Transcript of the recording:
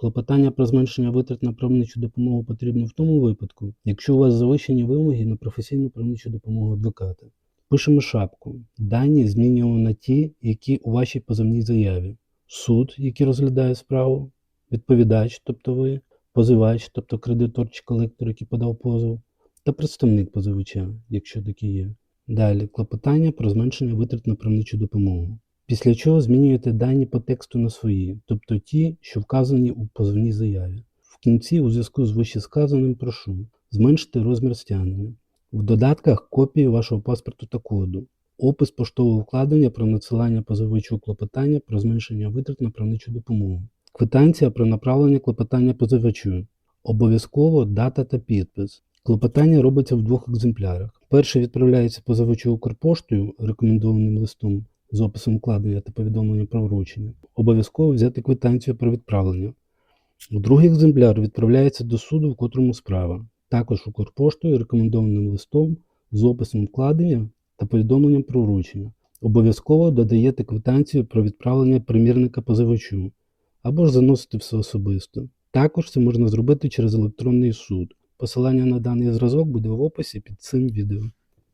Клопотання про зменшення витрат на правничу допомогу потрібно в тому випадку, якщо у вас завищені вимоги на професійну правничу допомогу адвоката. Пишемо шапку. Дані змінюємо на ті, які у вашій позовній заяві. Суд, який розглядає справу, відповідач, тобто ви, позивач, тобто кредитор чи колектор, який подав позов, та представник позивача, якщо такий є. Далі клопотання про зменшення витрат на правничу допомогу. Після чого змінюєте дані по тексту на свої, тобто ті, що вказані у позовній заяві. В кінці, у зв'язку з вищесказаним, прошу зменшити розмір стягнення. В додатках копії вашого паспорту та коду, опис поштового вкладення про надсилання позивачу клопотання про зменшення витрат на правничу допомогу, квитанція про направлення клопотання позивачу, обов'язково дата та підпис. Клопотання робиться в двох екземплярах. Перший відправляється позивачу Укрпоштою рекомендованим листом з описом вкладення та повідомленням про вручення. Обов'язково взяти квитанцію про відправлення. Другий екземпляр відправляється до суду, в котрому справа, також Укрпоштою рекомендованим листом з описом вкладення та повідомленням про вручення. Обов'язково додаєте квитанцію про відправлення примірника позивачу або ж заносите все особисто. Також це можна зробити через електронний суд. Посилання на даний зразок буде в описі під цим відео.